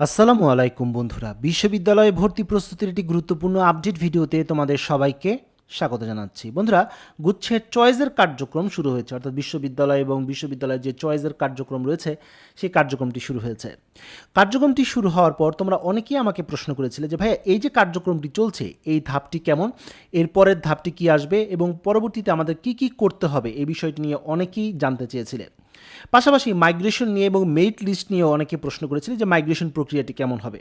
আসসালামু আলাইকুম বন্ধুরা। বিশ্ববিদ্যালয়ে ভর্তি প্রস্তুতির একটি গুরুত্বপূর্ণ আপডেট ভিডিওতে তোমাদের সবাইকে স্বাগত জানাচ্ছি। বন্ধুরা, গুচ্ছের চয়েসের কার্যক্রম শুরু হয়েছে, অর্থাৎ বিশ্ববিদ্যালয় এবং বিশ্ববিদ্যালয়ের যে চয়েসের কার্যক্রম রয়েছে, সেই কার্যক্রমটি শুরু হয়েছে। কার্যক্রমটি শুরু হওয়ার পর তোমরা অনেকেই আমাকে প্রশ্ন করেছিলে যে, ভাইয়া, এই যে কার্যক্রমটি চলছে, এই ধাপটি কেমন? এর পরের ধাপটি কি আসবে? এবং পরবর্তীতে আমাদের কি কি করতে হবে? এই বিষয়টি নিয়ে অনেকেই জানতে চেয়েছিলে। পাশাপাশি মাইগ্রেশন নিয়ে এবং মেরিট লিস্ট নিয়েও অনেকে প্রশ্ন করেছিলেন যে মাইগ্রেশন প্রক্রিয়াটি কেমন হবে।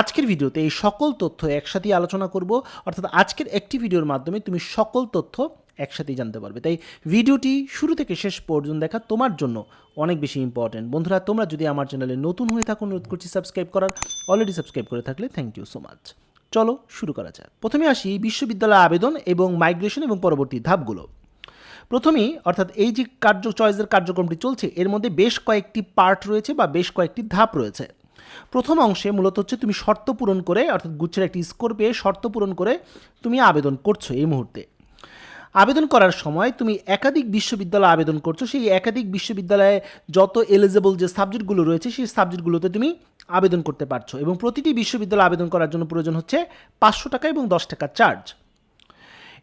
আজকের ভিডিওতে এই সকল তথ্য একসাথেই আলোচনা করব, অর্থাৎ আজকের একটি ভিডিওর মাধ্যমে তুমি সকল তথ্য একসাথেই জানতে পারবে। তাই ভিডিওটি শুরু থেকে শেষ পর্যন্ত দেখা তোমার জন্য অনেক বেশি ইম্পর্টেন্ট বন্ধুরা, তোমরা যদি আমার চ্যানেলে নতুন হয়ে থাকো, অনুরোধ করছি সাবস্ক্রাইব করার। অলরেডি সাবস্ক্রাইব করে থাকলে থ্যাংক ইউ সো মাচ চলো শুরু করা যাক। প্রথমে আসি বিশ্ববিদ্যালয় আবেদন এবং মাইগ্রেশন এবং পরবর্তী ধাপগুলো। প্রথমেই, অর্থাৎ এই যে কার্য, চয়েসের কার্যক্রমটি চলছে, এর মধ্যে বেশ কয়েকটি পার্ট রয়েছে বা বেশ কয়েকটি ধাপ রয়েছে। প্রথম অংশে মূলত হচ্ছে তুমি শর্ত পূরণ করে, অর্থাৎ গুচ্ছের একটি স্কোর পেয়ে শর্ত পূরণ করে তুমি আবেদন করছ এই মুহূর্তে। আবেদন করার সময় তুমি একাধিক বিশ্ববিদ্যালয়ে আবেদন করছ, সেই একাধিক বিশ্ববিদ্যালয়ে যত এলিজেবল যে সাবজেক্টগুলো রয়েছে, সেই সাবজেক্টগুলোতে তুমি আবেদন করতে পারছ এবং প্রতিটি বিশ্ববিদ্যালয়ে আবেদন করার জন্য প্রয়োজন হচ্ছে পাঁচশো টাকা এবং দশ টাকা চার্জ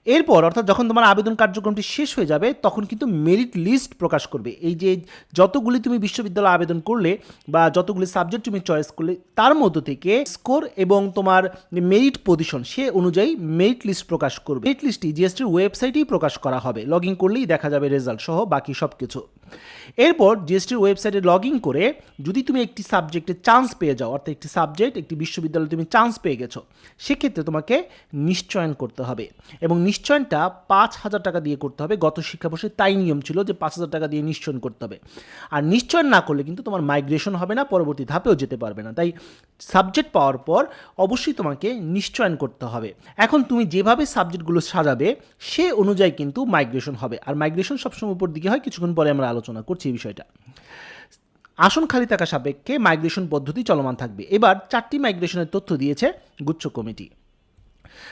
এরপর, অর্থাৎ যখন তোমার আবেদন কার্যক্রমটি শেষ হয়ে যাবে, তখন কিন্তু মেরিট লিস্ট প্রকাশ করবে। এই যে যতগুলি তুমি বিশ্ববিদ্যালয় আবেদন করলে বা যতগুলি সাবজেক্ট তুমি চয়েস করলে, তার মধ্য থেকে স্কোর এবং তোমার মেরিট পজিশন সে অনুযায়ী মেরিট লিস্ট প্রকাশ করবে। মেরিট লিস্টটি জিএসটির ওয়েবসাইটেই প্রকাশ করা হবে। লগ ইন করলেই দেখা যাবে রেজাল্ট সহ বাকি সব কিছু এরপর জিএসটির ওয়েবসাইটে লগ ইন করে যদি তুমি একটি সাবজেক্টে চান্স পেয়ে যাও, অর্থাৎ একটি সাবজেক্ট একটি বিশ্ববিদ্যালয়ে তুমি চান্স পেয়ে গেছো, সেক্ষেত্রে তোমাকে নিশ্চয়ন করতে হবে এবং নিশ্চয়নটা পাঁচ হাজার টাকা দিয়ে করতে হবে। গত শিক্ষাবর্ষে তাই নিয়ম ছিল যে পাঁচ হাজার টাকা দিয়ে নিশ্চয়ন করতে হবে। আর নিশ্চয়ন না করলে কিন্তু তোমার মাইগ্রেশন হবে না, পরবর্তী ধাপেও যেতে পারবে না। তাই সাবজেক্ট পাওয়ার পর অবশ্যই তোমাকে নিশ্চয়ন করতে হবে। এখন তুমি যেভাবে সাবজেক্টগুলো সাজাবে, সে অনুযায়ী কিন্তু মাইগ্রেশন হবে। আর মাইগ্রেশন সবসময় উপর দিকে হয়, কিছুক্ষণ পরে আমরা আলোচনা করছি এই বিষয়টা। আসন খালি থাকা সাপেক্ষে মাইগ্রেশন পদ্ধতি চলমান থাকবে। এবার চারটি মাইগ্রেশনের তথ্য দিয়েছে গুচ্ছ কমিটি।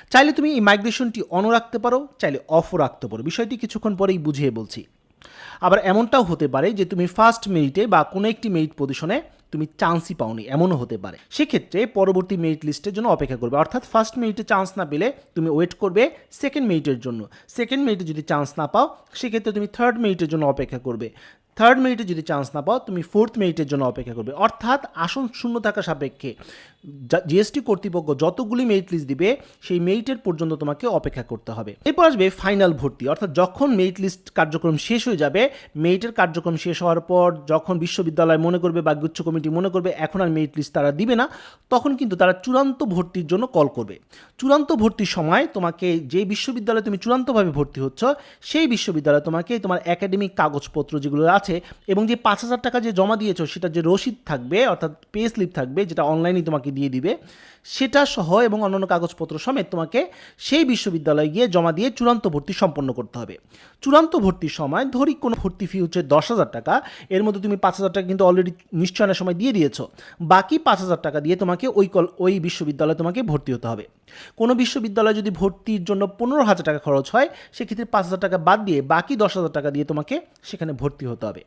চাইলে তুমি এই মাইগ্রেশনটি অন রাখতে পারো, চাইলে অফও রাখতে পারো। বিষয়টি কিছুক্ষণ পরেই বুঝিয়ে বলছি। আবার এমনটাও হতে পারে যে তুমি ফার্স্ট মেরিটে বা কোনো একটি মেরিট পজিশনে তুমি চান্সই পাওনি, এমনও হতে পারে। সেক্ষেত্রে পরবর্তী মেরিট লিস্টের জন্য অপেক্ষা করবে। অর্থাৎ ফার্স্ট মেরিটে চান্স না পেলে তুমি ওয়েট করবে সেকেন্ড মেরিটের জন্য। সেকেন্ড মেরিটে যদি চান্স না পাও, সেক্ষেত্রে তুমি থার্ড মেরিটের জন্য অপেক্ষা করবে। থার্ড মেরিটে যদি চান্স না পাও, তুমি ফোর্থ মেরিটের জন্য অপেক্ষা করবে। অর্থাৎ আসন শূন্য থাকা সাপেক্ষে জিএসটি কর্তৃপক্ষ যতগুলি মেরিট লিস্ট দিবে, সেই মেরিটের পর্যন্ত তোমাকে অপেক্ষা করতে হবে। এরপর আসবে ফাইনাল ভর্তি, অর্থাৎ যখন মেরিট লিস্ট কার্যক্রম শেষ হয়ে যাবে, মেরিটের কার্যক্রম শেষ হওয়ার পর যখন বিশ্ববিদ্যালয় মনে করবে বা গুচ্ছ কমিটি মনে করবে, এখন আর মেরিট লিস্ট তারা দিবে না, তখন কিন্তু তারা চূড়ান্ত ভর্তির জন্য কল করবে। চূড়ান্ত ভর্তির সময় তোমাকে যে বিশ্ববিদ্যালয়ে তুমি চূড়ান্তভাবে ভর্তি হচ্ছ, সেই বিশ্ববিদ্যালয়ে তোমাকে তোমার একাডেমিক কাগজপত্র যেগুলো আছে এবং যে পাঁচ হাজার টাকা যে জমা দিয়েছ, সেটা যে রসিদ থাকবে, অর্থাৎ পে স্লিপ থাকবে, যেটা অনলাইনে তোমাকে দিয়ে দিবে। সেটা সহ এবং অন্যান্য কাগজপত্র সমেত তোমাকে সেই বিশ্ববিদ্যালয়ে গিয়ে জমা দিয়ে চূড়ান্ত ভর্তি সম্পন্ন করতে হবে। চূড়ান্ত ভর্তির সময় ধরি কোনো ভর্তি ফি হচ্ছে দশ হাজার টাকা। এর মধ্যে তুমি পাঁচ হাজার টাকা কিন্তু অলরেডি নিশ্চয়নের সময় দিয়ে দিয়েছ। বাকি পাঁচ হাজার টাকা দিয়ে তোমাকে ওই কল ওই বিশ্ববিদ্যালয়ে তোমাকে ভর্তি হতে হবে। কোনো বিশ্ববিদ্যালয়ে যদি ভর্তির জন্য পনেরো হাজার টাকা খরচ হয়, সেক্ষেত্রে পাঁচ হাজার টাকা বাদ দিয়ে বাকি দশ হাজার টাকা দিয়ে তোমাকে সেখানে ভর্তি হতে হবে।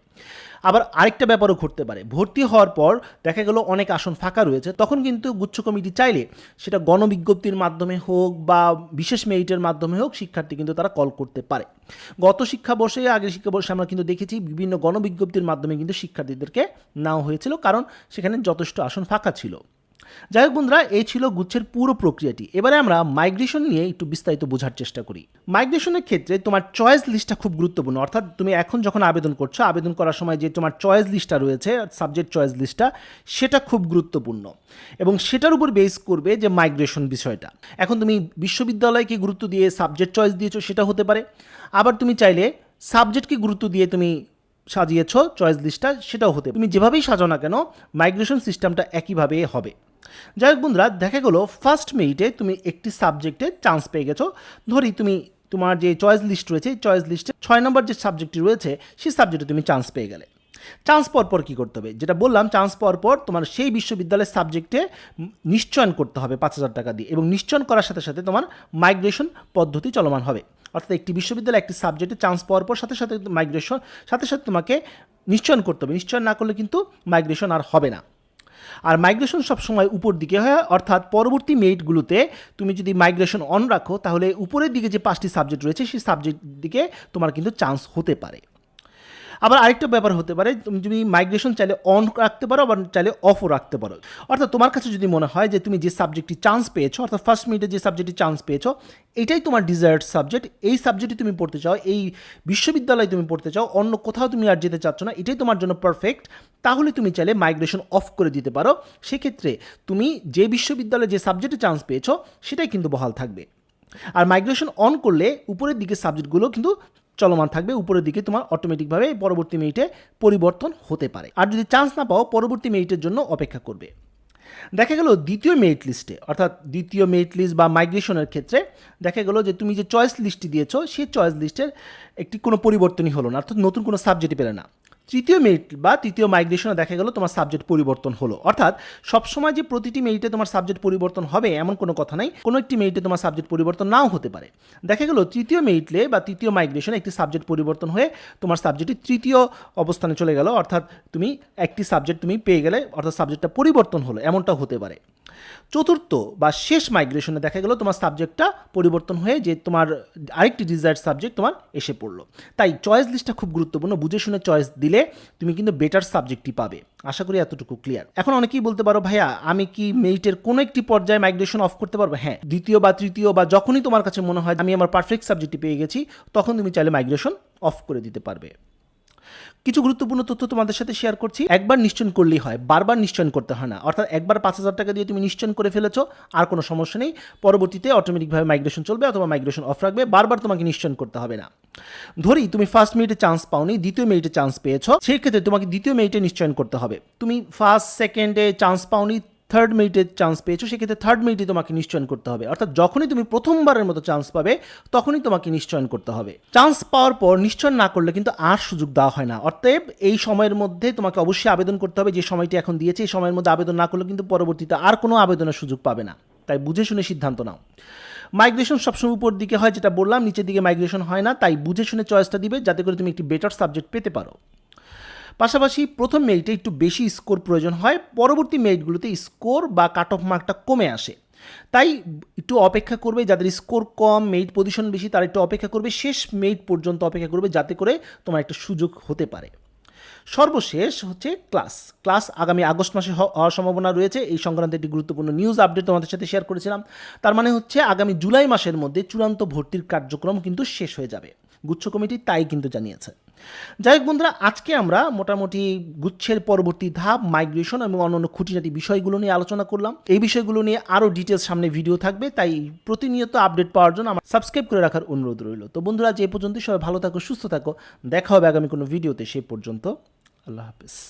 আবার আরেকটা ব্যাপারও ঘটতে পারে। ভর্তি হওয়ার পর দেখা গেল অনেক আসন ফাঁকা রয়েছে, তখন কিন্তু গুচ্ছ কমিটি চাইলে সেটা গণবিজ্ঞপ্তির মাধ্যমে হোক বা বিশেষ মেরিটের মাধ্যমে হোক শিক্ষার্থী কিন্তু তারা কল করতে পারে। গত শিক্ষাবর্ষে, আগের শিক্ষাবর্ষে আমরা কিন্তু দেখেছি বিভিন্ন গণবিজ্ঞপ্তির মাধ্যমে কিন্তু শিক্ষার্থীদেরকে নেওয়া হয়েছিল, কারণ সেখানে যথেষ্ট আসন ফাঁকা ছিল। যাই হোক বন্ধুরা, এই ছিল গুচ্ছের পুরো প্রক্রিয়াটি। এবারে আমরা মাইগ্রেশন নিয়ে একটু বিস্তারিত বোঝার চেষ্টা করি। মাইগ্রেশনের ক্ষেত্রে তোমার চয়েস লিস্টটা খুব গুরুত্বপূর্ণ। অর্থাৎ তুমি এখন যখন আবেদন করছ, আবেদন করার সময় যে তোমার চয়েস লিস্টটা রয়েছে সাবজেক্ট চয়েস লিস্টটা সেটা খুব গুরুত্বপূর্ণ। এবং সেটার উপর বেস করবে যে মাইগ্রেশন বিষয়টা। এখন তুমি বিশ্ববিদ্যালয়কে গুরুত্ব দিয়ে সাবজেক্ট চয়েস দিয়েছ, সেটা হতে পারে। আবার তুমি চাইলে সাবজেক্টকে গুরুত্ব দিয়ে তুমি সাজিয়েছ চয়েস লিস্টটা সেটাও হতে তুমি যেভাবেই সাজাও না কেন মাইগ্রেশন সিস্টেমটা একইভাবে হবে। যাই হোক বন্ধুরা, দেখা গেলো ফার্স্ট মেরিটে তুমি একটি সাবজেক্টে চান্স পেয়ে গেছো। ধরি তুমি, তোমার যে চয়েস লিস্ট রয়েছে, এই চয়েস লিস্টে ছয় নম্বর যে সাবজেক্টটি রয়েছে, সেই সাবজেক্টে তুমি চান্স পেয়ে গেলে। চান্স পাওয়ার পর কী করতে হবে? যেটা বললাম চান্স পাওয়ার পর তোমার সেই বিশ্ববিদ্যালয়ের সাবজেক্টে নিশ্চয়ন করতে হবে পাঁচ হাজার টাকা দিয়ে এবং নিশ্চয়ন করার সাথে সাথে তোমার মাইগ্রেশন পদ্ধতি চলমান হবে। অর্থাৎ একটি বিশ্ববিদ্যালয়ে একটি সাবজেক্টে চান্স পাওয়ার পর সাথে সাথে মাইগ্রেশন সাথে সাথে তোমাকে নিশ্চয়ন করতে হবে। নিশ্চয়ন না করলে কিন্তু মাইগ্রেশন আর হবে না। আর মাইগ্রেশন সবসময় উপর দিকে হয়, অর্থাৎ পরবর্তী মেরিটগুলোতে তুমি যদি মাইগ্রেশন অন রাখো, তাহলে উপরের দিকে যে পাঁচটি সাবজেক্ট রয়েছে, সেই সাবজেক্ট দিকে তোমার কিন্তু চান্স হতে পারে। আবার আরেকটা ব্যাপার হতে পারে, তুমি যদি মাইগ্রেশন চাইলে অন রাখতে পারো, আবার চাইলে অফও রাখতে পারো। অর্থাৎ তোমার কাছে যদি মনে হয় যে তুমি যে সাবজেক্টটি চান্স পেয়েছ, অর্থাৎ ফার্স্ট মিনিটে যে সাবজেক্টটি চান্স পেয়েছ, এটাই তোমার ডিজায়ার্ড সাবজেক্ট এই সাবজেক্টে তুমি পড়তে চাও, এই বিশ্ববিদ্যালয়ে তুমি পড়তে চাও, অন্য কোথাও তুমি আর যেতে চাচ্ছ না, এটাই তোমার জন্য পারফেক্ট তাহলে তুমি চাইলে মাইগ্রেশন অফ করে দিতে পারো। সেক্ষেত্রে তুমি যে বিশ্ববিদ্যালয়ে যে সাবজেক্টে চান্স পেয়েছ, সেটাই কিন্তু বহাল থাকবে। আর মাইগ্রেশন অন করলে উপরের দিকে সাবজেক্টগুলো কিন্তু চলমান থাকবে। উপরের দিকে তোমার অটোমেটিকভাবে পরবর্তী মিনিটে পরিবর্তন হতে পারে। আর যদি চান্স না পাও, পরবর্তী মিনিটের জন্য অপেক্ষা করবে। দেখা গেল দ্বিতীয় মেরিট লিস্টে অর্থাৎ দ্বিতীয় মেরিট লিস্ট বা মাইগ্রেশনের ক্ষেত্রে দেখা গেল যে তুমি যে চয়েস লিস্টটি দিয়েছ, সেই চয়েস লিস্টের একটি কোনো পরিবর্তনই হলো না। অর্থাৎ নতুন কোনো সাবজেক্টই পেলে না। তৃতীয় মেরিট বা তৃতীয় মাইগ্রেশনে দেখা গেল তোমার সাবজেক্ট পরিবর্তন হলো। অর্থাৎ সবসময় যে প্রতিটি মেরিটে তোমার সাবজেক্ট পরিবর্তন হবে এমন কোনো কথা নাই, কোনো একটি মেরিটে তোমার সাবজেক্ট পরিবর্তন নাও হতে পারে। দেখা গেল তৃতীয় মেরিটলে বা তৃতীয় মাইগ্রেশনে একটি সাবজেক্ট পরিবর্তন হয়ে তোমার সাবজেক্টটি তৃতীয় অবস্থানে চলে গেল, অর্থাৎ তুমি একটি সাবজেক্ট তুমি পেয়ে গেলে, অর্থাৎ সাবজেক্টটা পরিবর্তন হলো এমনটাও হতে পারে। চতুর্থ বা শেষ মাইগ্রেশনে দেখা গেল তোমার সাবজেক্টটা পরিবর্তন হয়ে যে তোমার আরেকটি ডিজায়ার্ড সাবজেক্ট তোমার এসে পড়ল। তাই চয়েস লিস্টটা খুব গুরুত্বপূর্ণ, বুঝে শুনে চয়েস দিলে তুমি কিন্তু বেটার সাবজেক্টটি পাবে। আশা করি এতটুকু ক্লিয়ার এখন অনেকেই বলতে পারো, ভাইয়া, আমি কি মেরিটের কোনো একটি পর্যায়ে মাইগ্রেশন অফ করতে পারব? হ্যাঁ দ্বিতীয় বা তৃতীয় বা যখনই তোমার কাছে মনে হয় আমি আমার পারফেক্ট সাবজেক্টটি পেয়ে গেছি, তখন তুমি চাইলে মাইগ্রেশন অফ করে দিতে পারবে। কিছু গুরুত্বপূর্ণ তথ্য তোমাদের সাথে শেয়ার করছি। একবার নিশ্চয়ন করলেই হয়, বারবার নিশ্চয়ন করতে হয় না। অর্থাৎ একবার পাঁচ হাজার টাকা দিয়ে তুমি নিশ্চয়ন করে ফেলেছো, আর কোনো সমস্যা নেই। পরবর্তীতে অটোমেটিকভাবে মাইগ্রেশন চলবে অথবা মাইগ্রেশন অফ রাখবে, বারবার তোমাকে নিশ্চয়ন করতে হবে না। ধরি, তুমি ফার্স্ট মিনিটে চান্স পাওনি, দ্বিতীয় মিনিটে চান্স পেয়েছ সেই ক্ষেত্রে তোমাকে দ্বিতীয় মিনিটে নিশ্চয়ন করতে হবে। তুমি ফার্স্ট সেকেন্ডে চান্স পাওনি থার্ড মিনিটে চান্স পেয়েছ, সেক্ষেত্রে থার্ড মিনিটে তোমাকে নিশ্চয়ন করতে হবে। অর্থাৎ যখনই তুমি প্রথমবারের মতো চান্স পাবে, তখনই তোমাকে নিশ্চয়ন করতে হবে। চান্স পাওয়ার পর নিশ্চয়ন না করলে কিন্তু আর সুযোগ দেওয়া হয় না। অতএব এই সময়ের মধ্যে তোমাকে অবশ্যই আবেদন করতে হবে, যে সময়টি এখন দিয়েছে, এই সময়ের মধ্যে আবেদন না করলে কিন্তু পরবর্তীতে আর কোনো আবেদনের সুযোগ পাবে না। তাই বুঝে শুনে সিদ্ধান্ত নাও। মাইগ্রেশন সবসময় উপর দিকে হয়, যেটা বললাম, নিচের দিকে মাইগ্রেশন হয় না, তাই বুঝে শুনে চয়েসটা দিবে, যাতে করে তুমি একটি বেটার সাবজেক্ট পেতে পারো। পাশাপাশি প্রথম মেরিটে একটু বেশি স্কোর প্রয়োজন হয়, পরবর্তী মেরিটগুলোতে স্কোর বা কাট অফ মার্কটা কমে আসে। তাই একটু অপেক্ষা করবে যাদের স্কোর কম, মেরিট পজিশন বেশি, তারা একটু অপেক্ষা করবে, শেষ মেরিট পর্যন্ত অপেক্ষা করবে যাতে করে তোমার একটা সুযোগ হতে পারে। সর্বশেষ হচ্ছে ক্লাস। ক্লাস আগামী আগস্ট মাসে হওয়ার সম্ভাবনা রয়েছে। এই সংক্রান্ত একটি গুরুত্বপূর্ণ নিউজ আপডেট তোমাদের সাথে শেয়ার করেছিলাম। তার মানে হচ্ছে আগামী জুলাই মাসের মধ্যে চূড়ান্ত ভর্তির কার্যক্রম কিন্তু শেষ হয়ে যাবে। গুচ্ছ কমিটি তাই কিন্তু জানিয়েছে। যাই হোক বন্ধুরা, আজকে আমরা মোটামুটি গুচ্ছের পরবর্তী ধাপ মাইগ্রেশন এবং অন্যান্য খুঁটিনাটি বিষয়গুলো নিয়ে আলোচনা করলাম। এই বিষয়গুলো নিয়ে আরও ডিটেলস সামনে ভিডিও থাকবে, তাই প্রতিনিয়ত আপডেট পাওয়ার জন্য আমার সাবস্ক্রাইব করে রাখার অনুরোধ রইল। তো বন্ধুরা যে পর্যন্ত সবাই ভালো থাকো, সুস্থ থাকো, দেখা হবে আগামী কোনো ভিডিওতে সেই পর্যন্ত, আল্লাহ হাফিজ।